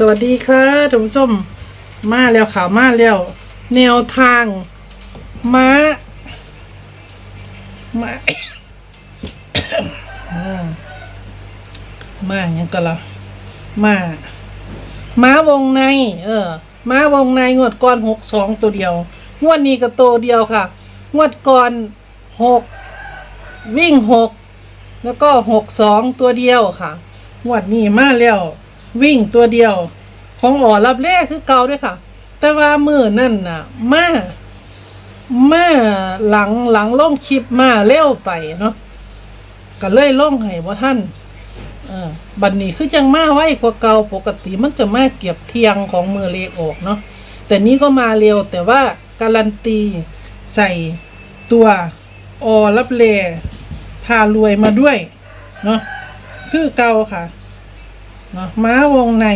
สวัสดีค่ะท่านผู้ชมมาแล้วข่าวมาแล้ว แนวทางม้าม้าอืมาอย่างนั้ก็ละมาม้าวงใน เออม้าวงในงวดก่อนหกสองตัวเดียวงวดนี้ก็ตัวเดียวค่ะงวดก่อนหกวิ่งหกแล้วก็หกสองตัวเดียวค่ะงวดนี้มาแล้ว วิ่งตัวเดียว ของอ๋อรับแรกคือเก่าด้วยค่ะ แต่ว่ามือนั่นน่ะ มามาหลังหลังล่งคลิปมาเร็วไปเนาะก็เลยล่งให้บ่ท่านบัดนนี้คือจังมาไว้กว่าเก่าปกติมันจะมาเก็บเทียงของมือเลขออกเนาะแต่นี้ก็มาเร็วแต่ว่าการันตีใส่ตัวออรับเลพารวยมาด้วยเนาะคือเก่าค่ะ นะม้าวงใน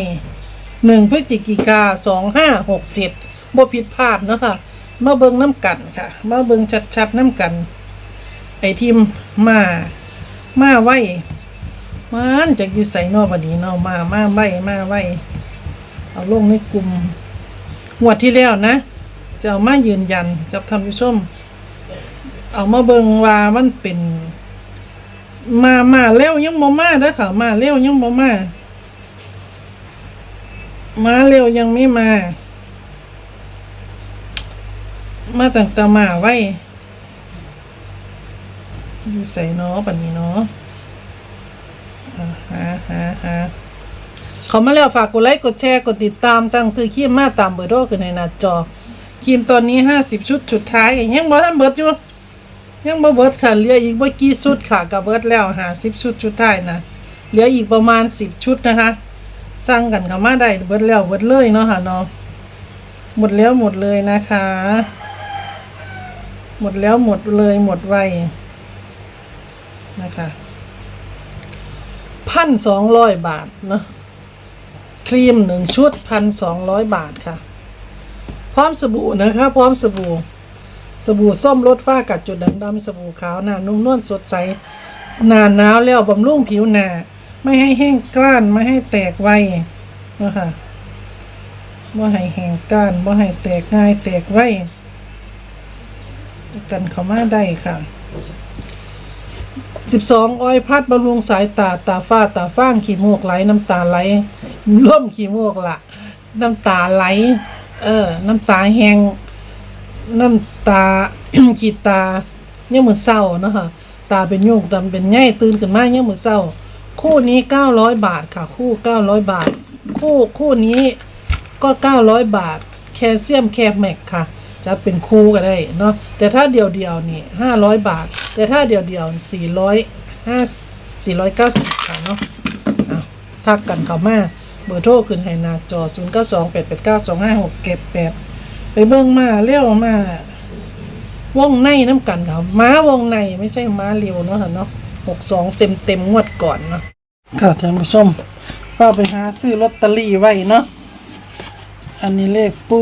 หนึ่งพฤศจิกิกาสองห้าหกเจ็ดบ่ผิดพลาดเนาะค่ะมาเบิงน้ำกันค่ะ มาเบิงชัดๆน้ำกัน ไอทีมมา มาไว้มันจะอยู่ใส่นอกบันนี้เนาะมามาไว้มาไว้เอาลงในกลุ่มงวดที่แล้วนะจะเอามายืนยันกับท่านผู้ชม เอามาเบิงว่ามันเป็น มามาเร็วยังบ่มาเด้อค่ะมาเร็วยังบ่มา มาเร็วยังไม่มา มาตั้งแต่มาไว้อยู่ใส่เนาะปันนี้เนาะอ่าหาหาหาเขามาแล้วฝากกดไลค์กดแชร์กดติดตามสั่งซื้อครีมมาตามเบอร์โทรคือในหน้าจอครีมตอนนี้ห้าสิบชุดสุดท้ายยังบ่ทันเบิดอยู่ยังบ่เบิดค่ะเหลืออีกบ่กี่ชุดค่ะกับเบิดแล้วหาสิบชุดสุดท้ายนะเหลืออีกประมาณสิบชุดนะคะ สั่งกันเข้ามาได้เบิดแล้วเบิดเลยเนาะค่ะเนาะหมดแล้วหมดเลยนะคะ หมดแล้วหมดเลยหมดไวนะคะพันสองร้อยบาทเนาะครีมหนึ่งชุดพันสองร้อยบาทค่ะ พร้อมสบู่นะคะ พร้อมสบู่สบู่ส้มลดฝ้ากัดจุดด่างดำสบู่ขาวหน้านุ่มนวลสดใสหนาหนาวแล้วบำรุงผิวหน้า ไม่ให้แห้งกร้านไม่ให้แตกไวนะคะไม่ให้แห้งกร้านไม่ให้แตกง่ายแตกไวกันเข้ามาได้ค่ะสิบสองออยพัดบำรุงสายตาตาฝ้าตาฟ้างขี้มูกไหลน้ำตาไหลร่วมขี้มูกละน้ำตาไหล เออ น้ำตาแห้งน้ำตาขีดตาเนี่ยมมือเศร้าเนาะคะตาเป็นโยกดำเป็นง่ตื่นขึ้นมาเนี่ยมือเศร้า คู่นี้เก้าร้อยบาทค่ะ คู่เก้าร้อยบาท คู่คู่นี้ก็เก้าร้อยบาท แคลเซียมแคบแม็กค่ะ จะเป็นคู่ก็ได้เนาะแต่ถ้าเดียวเดียวนี่ห้าร้อยบาท แต่ถ้าเดียวเดียวสี่ร้อยห้าสี่ร้อยเก้าสิบค่ะเนาะทักกันเข้ามาเบอร์โทรขึ้นให้หน้าจอศูนย์เก้าสองแปดแปดเก้าสองห้าหกเก็บแปดไปเบิ่งมาเลี้ยวมาวงในน้ำกันครับม้าวงในไม่ใช่ม้าเร็วเนาะเนาะ หกสองเต็มเต็มงวดก่อนเนาะค่ะท่านผู้ชมป้าไปหาซื้อลอตเตอรี่ไว้เนาะอันนี้เลขปู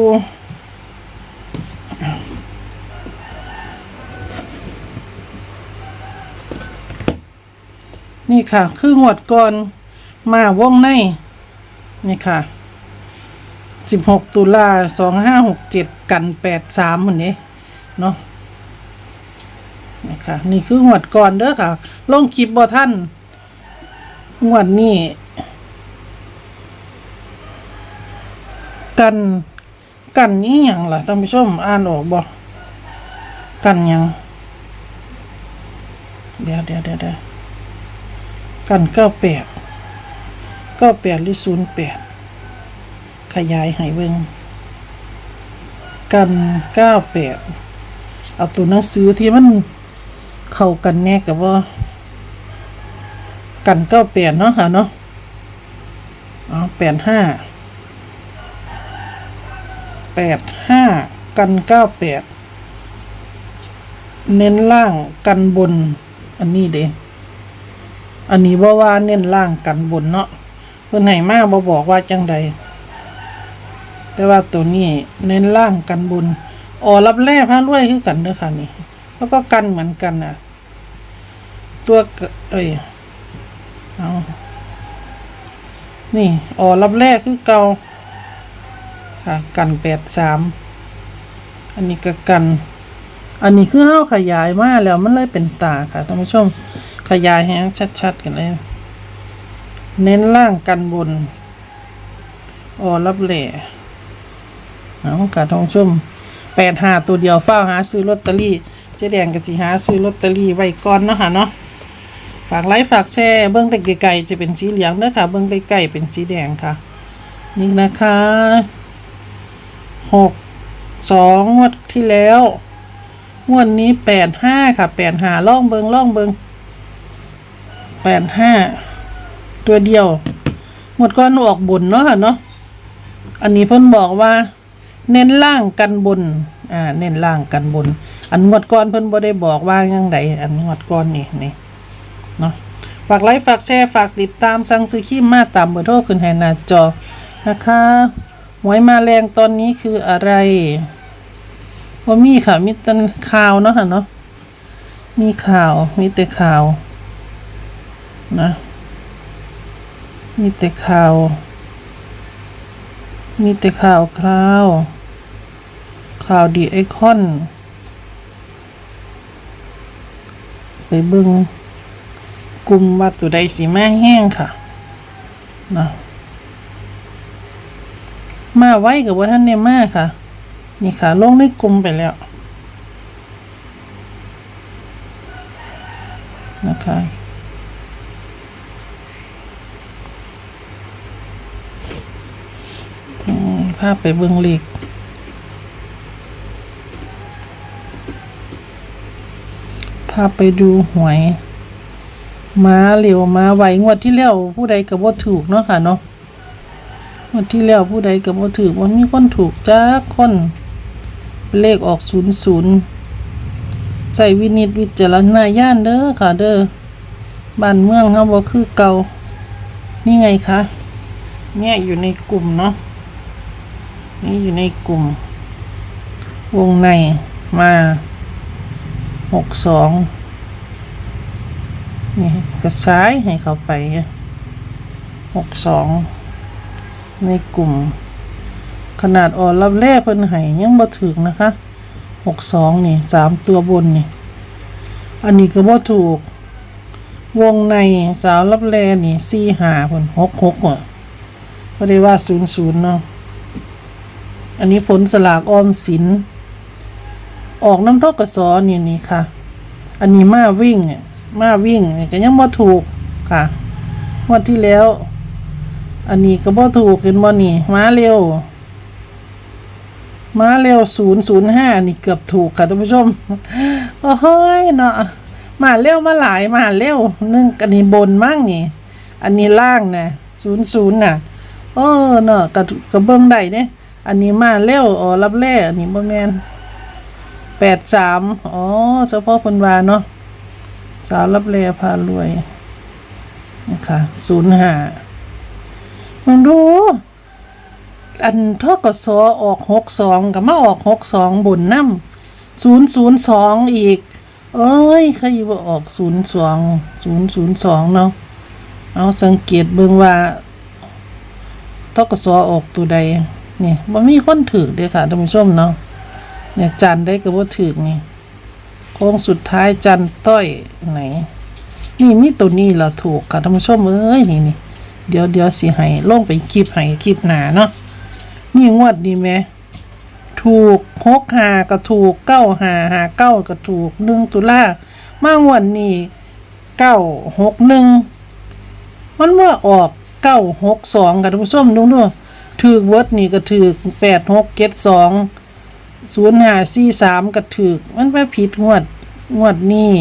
นี่ค่ะ คืองวดก่อนมาวงใน นี่ค่ะสิบหกตุลาสองห้าหกเจ็ดกันแปดสามคนนี้เนาะ นะคะนี่คืองวดก่อนเด้อค่ะ ลงคลิปบ่ท่านงวดนี้ กัน กันนี้อย่างล่ะท่านผู้ชมอ่านออกบ่กันยังเดี๋ยวเดี๋ยวเดี๋ยวเดี๋ยวกันเก้าแปดเก้าแปดหรือศูนย์แปดขยายให้เบิ่งกันเก้าแปดเอาตัวหนังสือที่มัน เข้ากันแน่กับว่ากันเก้าแปดเนาะค่ะเนาะอ๋อแปดห้าแปดห้ากันเก้าแปดเน้นล่างกันบน อันนี้เด้อันนี้ว่าว่าเน้นล่างกันบนเนาะเพิ่นให้มาบ่บอกว่าจังใด แต่ว่าตัวนี้เน้นล่างกันบนอ๋อรับแร่พระรวยคือกันเด้อค่ะนี่ แล้วก็กันเหมือนกันน่ะตัวเอ้ยเอานี่อ๋อรับแรกคือเกาค่ะ กันแปดสามอันนี้ก็กัน อันนี้คือเฮาขยายมากแล้วมันเลยเป็นตาค่ะท่านผู้ชมขยายให้งชัดๆกันเลย เน้นล่างกันบนอ๋อรับแหล่เอาค่ะท่านผู้ชมแปดหาตัวเดียวเฝ้าหาซื้อลอตเตอรี่ เจ๊แดงก็สิหาซื้อลอตเตอรี่ไว้ก่อนเนาะค่ะเนาะฝากไลค์ฝากแชร์เบื้องไกลๆจะเป็นสีเหลืองเด้อค่ะ เบื้องใกล้ๆเป็นสีแดงค่ะ นี่นะคะหกสองงวดที่แล้วงวดนี้แปดห้าค่ะแปดหาล่องเบิงล่องเบิงแปดห้าตัวเดียวงวดก้อนออกบนเนาะค่ะเนาะอันนี้เพิ่นบอกว่า เน้นล่างกันบน อ่า เน้นล่างกันบน อันงวดก้อนเพิ่นบ่ได้บอกว่ายังไงอันงวดก้อนนี่นี่เนาะฝากไลค์ฝากแชร์ฝากติดตามสั่งซื้อขี้มาตามเบอร์โทรขึ้นให้หน้าจอนะคะหวยมาแรงตอนนี้คืออะไรว่ามีค่ะมีแต่ข่าวเนาะค่ะเนาะมีข่าวมีแต่ข่าวนะมีแต่ข่าว มีแต่ข่าวคราว ข่าวดีไอคอน ไปเบิ่งกลุ่มว่าตัวใดสีมาแห้งค่ะนะมาไว้กับว่าท่านเนี่ยมาค่ะ นี่ค่ะ ลงในกลุ่มไปแล้วนะคะภาพไปเบิ่งลีกาไปดูหวยมาเร็วมาไหวงวดที่แล้วผู้ใดก็บ่ถูกเนาะค่ะเนาะงวดที่แล้วผู้ใดก็บ่ถูกว่ามีคนถูกจักคนเลขออกศูนย์ศูนย์ใส่วินิจวิจารณญาณเด้อค่ะเด้อบ้านเมืองเฮาบ่คือเก่านี่ไงคะเนี่ยอยู่ในกลุ่มเนาะนี่อยู่ในกลุ่ม วงในมา หกสองนี่กระซ้ายให้เขาไปหกสองในกลุ่ม ขนาดอ่อนรับแร่เพิ่นให้ยังบ่ถึงนะคะหกสองนี่สามตัวบนนี่ อันนี้ก็บ่ถูก วงในสาวรับแร่นี่สี่หาเพิ่นหกหกอะก็ได้ว่าศูนย์ศูนย์เนาะอันนี้ผลสลากออมสิน ออกน้ำทกสอนี่นี่ค่ะ อันนี้มาวิ่งเนี่ยมาวิ่งเนี่ยก็ยังบ่ถูกค่ะงวดที่แล้ว อันนี้ก็บ่ถูกเห็นบ่นี่มาเร็วมาเร็วศูนย์ศูนย์ห้านี่เกือบถูกค่ะท่านผู้ชมโอ้โหยเนาะมาเร็วมาหลายมาเร็วนึ่งอันนี้บนมั่งนี่ อันนี้ล่างนะศูนย์ศูนย์น่ะเออเนาะกระกระเบื้องใดเนี่ยอันนี้มาเร็วอ๋อรับแร่อันนี้บ่แม่น แปดสามอ๋อเฉพาะเพนวาเนาะสาวรับแลพารวยนะคะศูนย์ห้ามึงดู อันทอกสออกหกสองกับมาออกหกสองบนน้ำศูนย์ศูนย์สองอีก เอ้ยใครว่าออกศูนย์สองศูนย์ศูนย์สองเนาะเอาสังเกตเบิ่งว่าทกสออกตัวใดนี่บ่มีคนถือเด้อค่ะท่านผู้ชมเนาะ เนี่ยจันได้ก็บ่ถือนี่โค้งสุดท้ายจันต้อยไหน นี่มีตัวนี้ละถูกค่ะท่านผู้ชมเอ้ยนี่นี่เดี๋ยวเดี๋ยวสิให้ลงไปคลิปให้คลิปหนาเนาะนี่งวดดีไหมถูกหกหาก็ถูกเก้าหาหาเก้าก็ถูกหนึ่งตุลามางวันนี้เก้าหกหนึ่งมันว่าออกเก้าหกสองค่ะท่านผู้ชมดูดูถือเวิร์ดนี่ก็ถือแปดหกเจ็ดสอง ศูนย์ห้าสี่สามกระถึก มันไปผิดงวดงวดนี้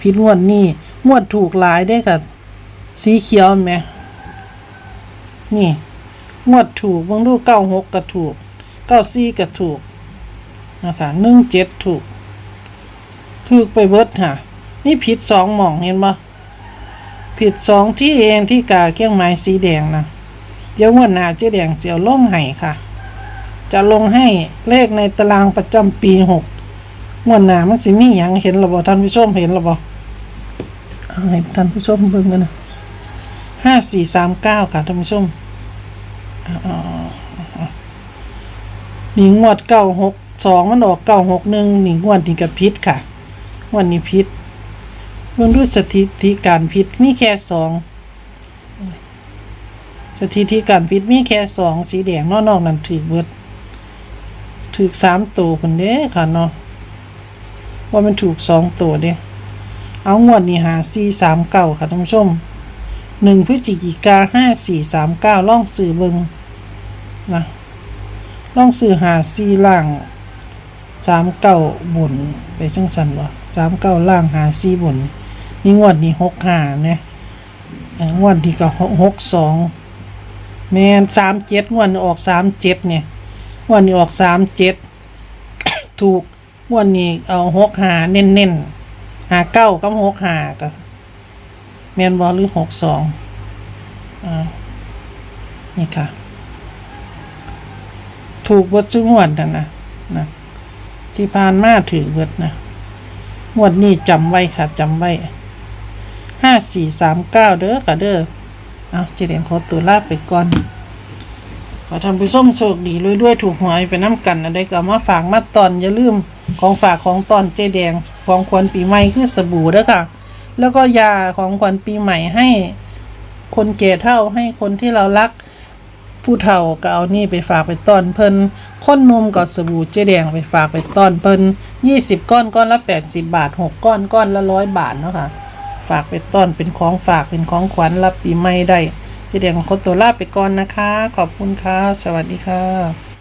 ผิดงวดนี้งวดถูกหลายได้กับสีเขียวไหมนี่งวดถูกบางดูเก้าหกกระถูกเก้าสี่กระถูกนะคะหนึ่งเจ็ดถูก ถูกไปเบิดค่ะ นี่ผิดสองหม่องเห็นปะผิดสองที่เองที่กาเกี้ยงไม้สีแดงนะเดี๋ยวงวดหน้าเจ๊แดงเสียวล่งไห้ค่ะ จะลงให้เลขในตารางประจำปีหกงวดหน้ามันสิมีหยังเห็นระบอท่านผู้ชมเห็นระบอเอาให้ท่านผู้ชมเบิ่งกันนะห้าสี่สามเก้าค่ะท่านผู้ชมนี่งวดเก้าหกสองมันออกเก้าหกหนึ่งหนีงวดนี่กับพิษค่ะวดนี้พิษเบิ่งดูสถิติการพิษมีแค่สองสถิติการพิษมีแค่สองสีแดงนอกๆนั่นถือเบิด ถือสามตัวคนเด้ค่ะเนาะว่ามันถูกสองตัวเด้เอางวดนี้หาสี่สามเก้าค่ะท่านผู้ชมหนึ่งพฤศจิกาห้าสี่สามเก้าล่องสื่อเบิงนะล่องซื้อหาซีล่างสามเก้าบนไปจังสันวะสามเก้าล่างหาซีบนนี่งวดนี้หกหาเนี่ยงวดนี้ก็หกสองแมนสามเจ็ดงวดออกสามเจ็ดเนี่ย วดนี้ออกสามเจ็ดถูกวดนี้เอาหกหาเน้นเน้นๆหาเก้ากับหกหาก็แมนบอหรือหกสองอ่านี่ค่ะ ถูกบดซุงวดนะนะนะที่ผ่านมาถือเบิดนะงวดนี้จำไว้ค่ะจำไว้ห้าสี่สามเก้าเด้อค่ะเด้อเอาเจเดนขอตัวลาไปก่อน ขอทำผู้ส้มโชคดีรวยๆถูกหวยไปน้ำกันอะไรก็มาฝากมาตอนอย่าลืมของฝากของตอนเจแดงของขวัญปีใหม่คือสบู่ด้อค่ะ แล้วก็ยาของขวัญปีใหม่ให้คนแก่เท่าให้คนที่เรารักผู้เฒ่าก็เอานี่ไปฝากไปตอนเพิ่นคนนมก็สบู่เจแดงไปฝากไปตอนเพิ่นยี่สิบก้อนก้อนละแปดสิบาทหกก้อนก้อนละร้อยบาทเนาะค่ะฝากไปตอนเป็นของฝากเป็นของขวัญรับปีใหม่ได้ เจ๊แดงของคนตัวลาไปก่อนนะคะ ขอบคุณค่ะ สวัสดีค่ะ